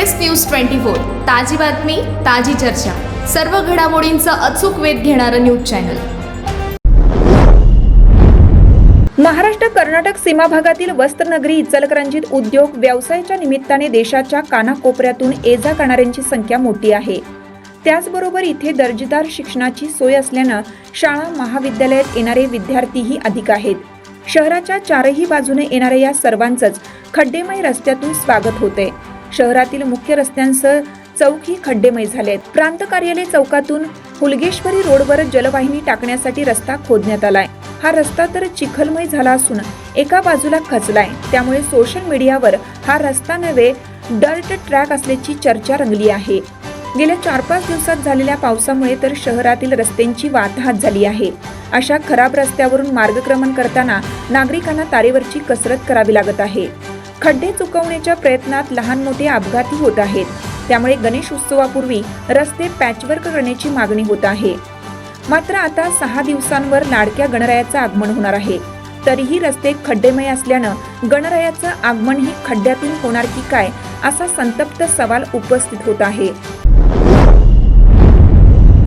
News twenty four. ताजी बातमी ताजी चर्चा. सर्व घडामोडींचा अचूक वेध घेणारं न्यूज चॅनल. महाराष्ट्र कर्नाटक सीमा भागातील वस्त्रनगरी इचलकरंजीत उद्योग व्यवसायाच्या निमित्ताने देशाच्या कानाकोपऱ्यातून ये जा करणाऱ्यांची संख्या मोठी आहे. त्याचबरोबर इथे दर्जेदार शिक्षणाची सोय असल्यानं शाळा महाविद्यालयात येणारे विद्यार्थीही अधिक आहेत. शहराच्या चारही बाजूने येणाऱ्या या सर्वांचंच खड्डेमय रस्त्यातून स्वागत होते शहरातील मुख्य रस्त्यांसह चौकी खड्डेमय झाले आहेत. प्रांत कार्यालय चौकातून हुलगेश्वरी रोडवर जलवाहिनी टाकण्यासाठी रस्ता खोदण्यात आलाय. हा रस्ता तर चिखलमय झाला असून एका बाजूला खचलाय. त्यामुळे सोशल मीडियावर हा रस्ता नव्हे डर्ट ट्रॅक असल्याची चर्चा रंगली आहे. गेल्या चार पाच दिवसात झालेल्या पावसामुळे तर शहरातील रस्त्यांची वाताहात झाली आहे. अशा खराब रस्त्यावरून मार्गक्रमण करताना नागरिकांना तारेवरची कसरत करावी लागत आहे. खड्डे चुकवण्याच्या प्रयत्नात लहान मोठे अपघातही होत आहेत. त्यामुळे गणेश उत्सवापूर्वी रस्ते पॅचवर्क करण्याची मागणी होत आहे. मात्र आता सहा दिवसांवर लाडक्या गणरायाचं आगमन होणार आहे. तरीही रस्ते खड्डेमय असल्यानं गणरायाचं आगमन ही खड्ड्यातून होणार की काय असा संतप्त सवाल उपस्थित होत आहे.